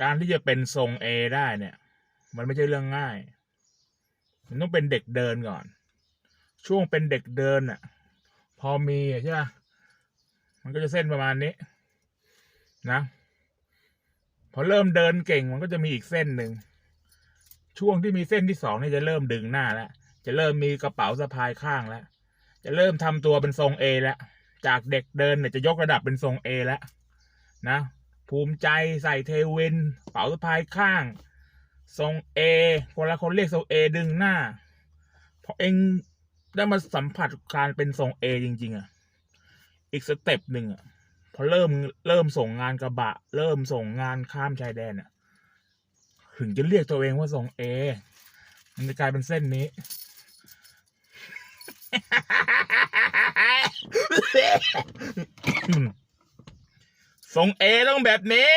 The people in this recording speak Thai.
การที่จะเป็นทรงเอได้เนี่ย มันไม่ใช่เรื่องง่าย มันต้องเป็นเด็กเดินก่อน ช่วงเป็นเด็กเดินอะ พอมีใช่ไหมมันก็จะเส้นประมาณนี้ นะพอเริ่มเดินเก่งมันก็จะมีอีกเส้นหนึ่งช่วงที่มีเส้นที่สองนี่จะเริ่มดึงหน้าแล้วจะเริ่มมีกระเป๋าสะพายข้างแล้วจะเริ่มทำตัวเป็นทรงเอแล้วจากเด็กเดินเนี่ยจะยกระดับเป็นทรงเอแล้วนะ ภูมิใจใส่เทวินเป๋าสะพายข้าง ทรงเอคนละคนเรียกทรงเอดึงหน้าพอเองได้มาสัมผัสการเป็นทรงเอจริง ๆ อะ อีกสเต็ปหนึ่งอะพอเริ่มเริ่มส่งงานกระบะ เริ่มส่งงานข้ามชายแดนอะ ถึงจะเรียกตัวเองว่าทรงเอมันจะกลายเป็นเส้นนี้ ทรงเอต้องแบบนี้